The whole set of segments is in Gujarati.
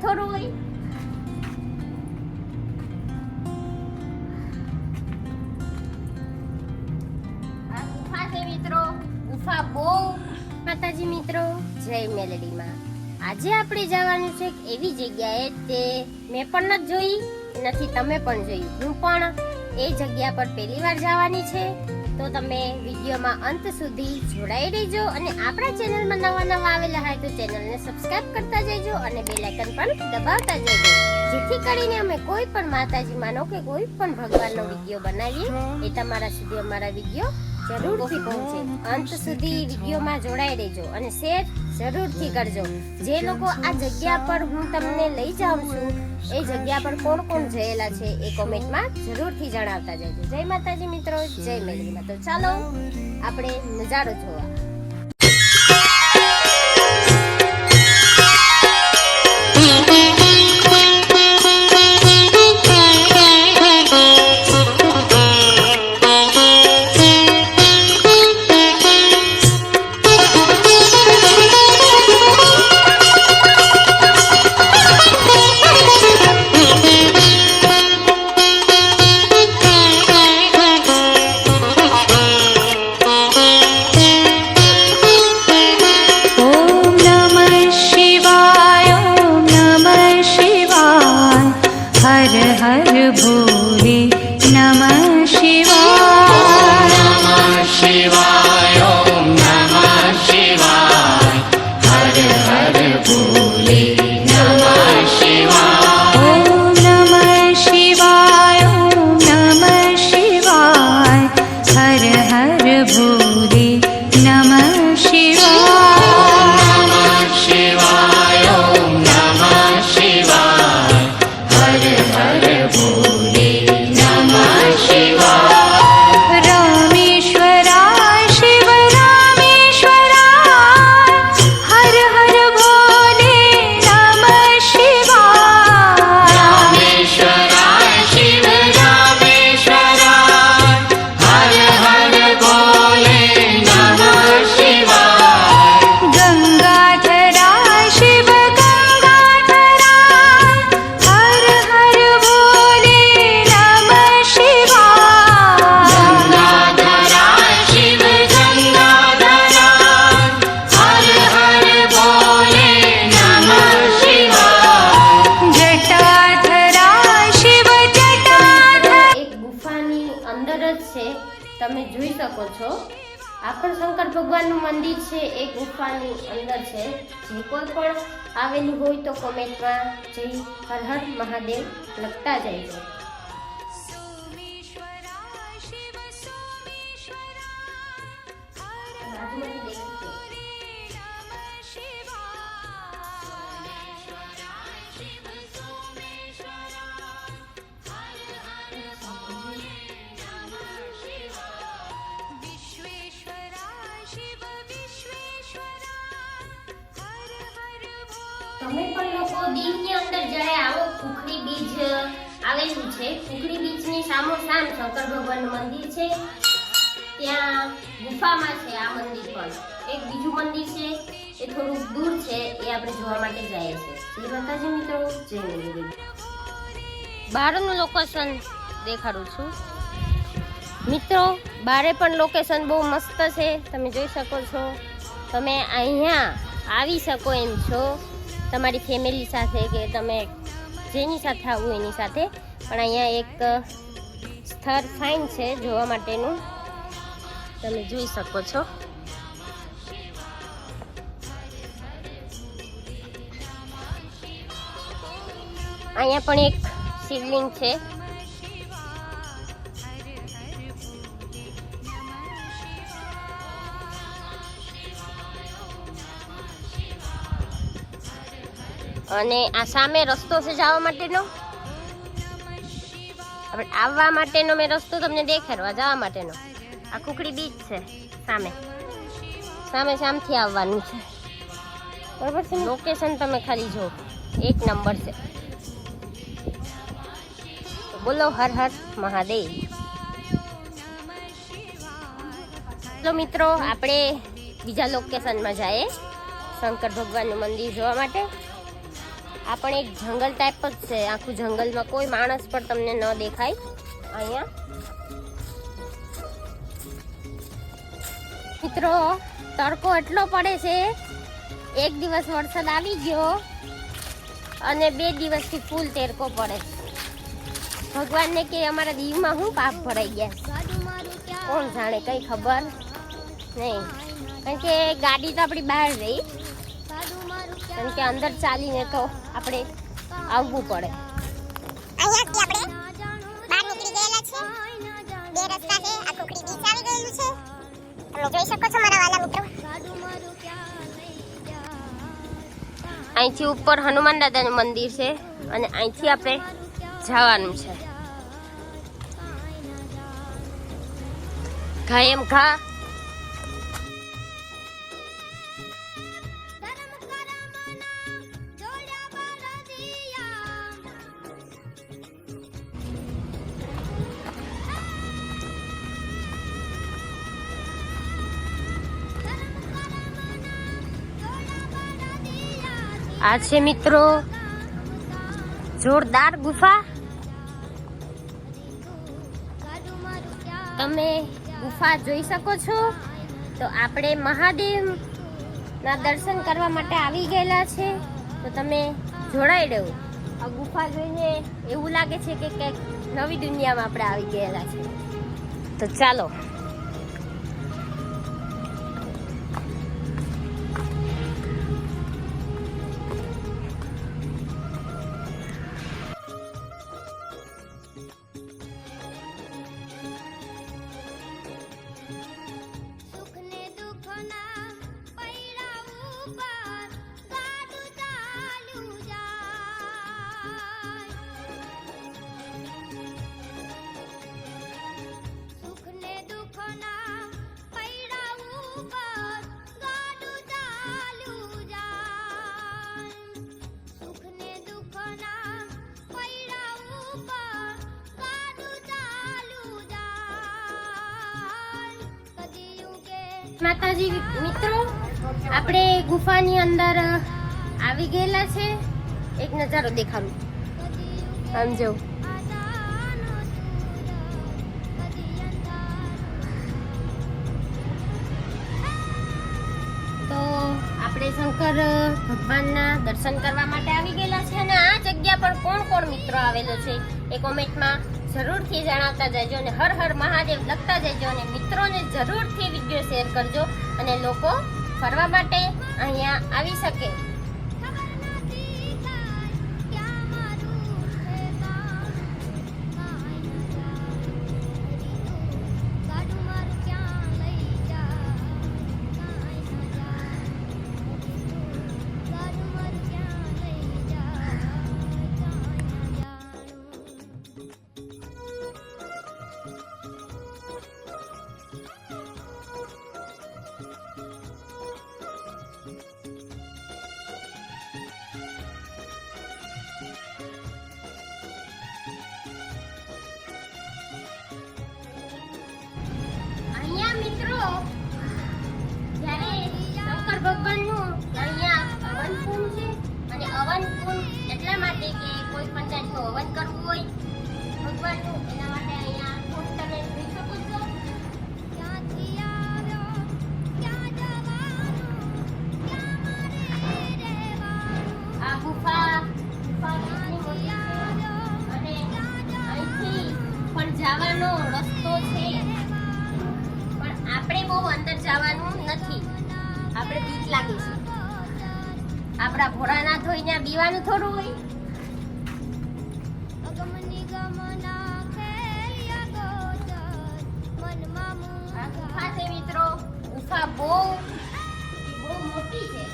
ગુફા મિત્રો ગુફા બહુ. માતાજી મિત્રો. જય મેલડીમાં. આજે આપણે જવાનું છે એવી જગ્યાએ તે મેં પણ નથી જોઈ નથી તમે પણ જોયું હું પણ એ જગ્યા પર પહેલી વાર જવાની છે. તો તમે વિડીયોમાં અંત સુધી જોડાઈ રહેજો અને આપણા ચેનલમાં નવા નવા આવેલા હોય તો ચેનલને સબસ્ક્રાઇબ કરતા જજો અને બેલ આઇકન પણ દબાવતા જજો. જેથી કરીને અમે કોઈ પણ માતાજી માનો કે કોઈ પણ ભગવાનનો વીડિયો બનાવીએ, એ તમારા સુધી અમારા વીડિયો જરૂરથી પહોંચે. અંત સુધી વિડીયોમાં જોડાઈ રહેજો અને શેર જરૂરથી કરજો. જે લોકો આ જગ્યા પર હું તમને લઈ જાઉં છું એ જગ્યા પર કોણ કોણ જયેલા છે એ કોમેન્ટમાં જરૂરથી જણાવતા જજો. જય માતાજી મિત્રો જય મેલડીમાં તો ચાલો આપણે નજારો જોવા. છે તમે જોઈ શકો છો. આ શંકર ભગવાનનું મંદિર છે એ ગુફાની અંદર છે. જે કોઈ પણ આવેલું હોય તો કોમેન્ટમાં જય હર હર મહાદેવ લખતા જાય છે. તમે પણ લોકો દીવની અંદર જ્યારે આવો, કુખડી બીજ આવેલું છે. કુખડી બીજની સામો સામ શંકર ભગવાનનું મંદિર છે. ત્યાં ગુફામાં છે આ મંદિર પણ. એક બીજું મંદિર છે, એ થોડુંક દૂર છે, એ આપણે જોવા માટે જાય છે જય માતાજી મિત્રો, જય મંદિર. બહારનું લોકેશન દેખાડું છું. મિત્રો, બારે પણ લોકેશન બહુ મસ્ત છે. તમે જોઈ શકો છો. તમે અહીંયા આવી શકો એમ છો. તમારી ફેમિલી સાથે કે તમે જેની સાથે આવું એની સાથે. પણ અહીંયા એક સ્થળ ફાઇન છે જોવા માટેનું. તમે જોઈ શકો છો. અહીંયા પણ એક શિવલિંગ છે. અને આ સામે રસ્તો છે જવા માટેનો. આપણે આવવા માટેનો મેં રસ્તો તમને દેખાડવા, જવા માટેનો. આ કુકડી બીચ છે, સામે. સામે સામથી આવવાનું છે. બરાબર છે લોકેશન તમે ખાલી જો એક નંબર છે. બોલો હર હર મહાદેવ. ચલો મિત્રો, આપણે બીજા લોકેશનમાં જઈએ. શંકર ભગવાનનું મંદિર જોવા માટે. આ પણ એક જંગલ ટાઈપ જ છે. આખું જંગલમાં કોઈ માણસ પણ તમને ન દેખાય. અહીંયા. મિત્રો, તડકો એટલો પડે છે, એક દિવસ વરસાદ આવી ગયો અને બે દિવસથી ફૂલ તેરકો પડે ભગવાનને કે અમારા દીવમાં હું પાપ ભરાઈ ગયા? કોણ જાણે, કઈ ખબર નહીં. કારણ કે ગાડી તો આપણી બહાર રહી. કારણ કે અંદર ચાલીને તો આપણે આવવું પડે. અહીંયાથી આપણે બહાર નીકળી ગયેલા છે. બે રસ્તા છે આ કુકડી બીચ આવી ગયેલું છે. તમે જોઈ શકો છો મારા વાલા મિત્રો. અહીંથી ઉપર હનુમાન દાદાનું મંદિર છે અને અહીંથી આપણે જવાનું છે. ઘા એમ ઘા આ છે મિત્રો જોરદાર ગુફા. તમે ગુફા જોઈ શકો છો. તો આપણે મહાદેવ ના દર્શન કરવા માટે આવી ગયેલા છે. તો તમે જોડાઈ રહ્યો આ ગુફા જોઈને એવું લાગે છે કે કંઈક નવી દુનિયામાં આપણે આવી ગયેલા છે. તો ચાલો. માતાજી, મિત્રો, આપણે ગુફાની અંદર આવી ગયેલા છે. એક નજારો દેખાડું. આમ જો આશાનો સૂરજ કદી અંધાર તો આપણે શંકર ભગવાનના દર્શન કરવા માટે આવી ગયેલા છે. અને આ જગ્યા પર કોણ કોણ મિત્રો આવેલો છે? એ કોમેન્ટમાં જરૂરથી જણાવતા જજો અને હર હર મહાદેવ લખતા જજો અને મિત્રોને જરૂરથી વીડિયો શેર કરજો અને લોકો ફરવા માટે અહીંયા આવી શકે. મિત્રો બહુ અંદર જવાનું નથી. આપણે બીક લાગે છે. આપણા ભોળાનાથ હોય ત્યાં બીવાનું થોડું હોય. ગુફા છે મિત્રો, ગુફા બહુ બહુ મોટી છે.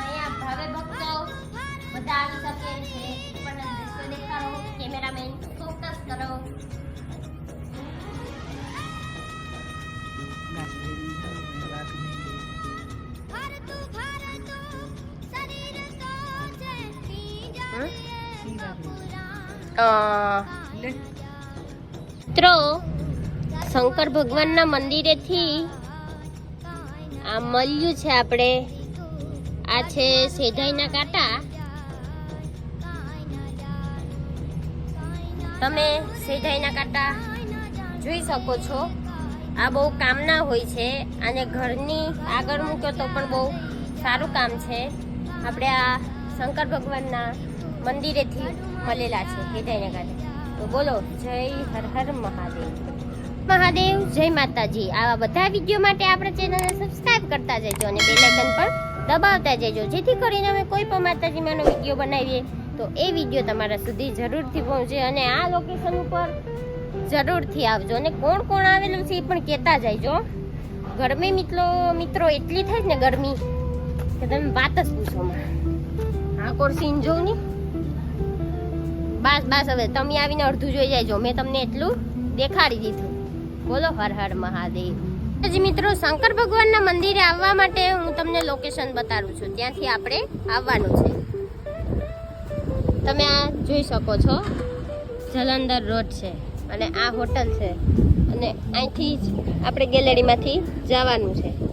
અહીંયા ભાવે ભક્તો બધા આવી શકે છે. પણ દ્રશ્ય દેખાડો, કેમેરામેન ફોકસ કરો. મિત્રો શંકર ભગવાનના મંદિરેથી આ મળ્યું છે આપણે. આ છે સેજાઈના કાંટા. તમે સેજાઈના કાંટા જોઈ શકો છો. આ બહુ કામના હોય છે. અને ઘરની આગળ મૂક્યો તો પણ બહુ સારું કામ છે. આપણે આ શંકર ભગવાનના મંદિરેથી મળેલા છે સેજાઈના તો બોલો, જય હર હર મહાદેવ. મહાદેવ, જય માતાજી. આવા બધા વીડિયો માટે આપણે ચેનલને સબસ્ક્રાઇબ કરતા જજો અને બેલ આઇકન પર દબાવતા જજો, જેથી કરીને અમે કોઈ પણ માતાજીમાંનો વીડિયો બનાવીએ. તો એ વીડિયો તમારા સુધી જરૂરથી પહોંચે અને આ લોકેશન ઉપર જરૂરથી આવજો. અને કોણ કોણ આવેલું છે એ પણ કહેતા જજો ગરમી મિત્રો મિત્રો, એટલી થાય ને ગરમી. કે તમે વાત જ પૂછો આ કોર સીન બસ બસ, હવે તમે આવીને અડધું જોઈ જાયજો. મેં તમને એટલું દેખાડી દીધું. બોલો, હર હર મહાદેવ. જી મિત્રો, શંકર ભગવાનના મંદિરે આવવા માટે હું તમને લોકેશન બતાડું છું. ત્યાંથી આપણે આવવાનું છે. તમે આ જોઈ શકો છો. જલંધર રોડ છે અને આ હોટલ છે. અને અહીંથી જ આપણે ગેલેરીમાંથી જવાનું છે.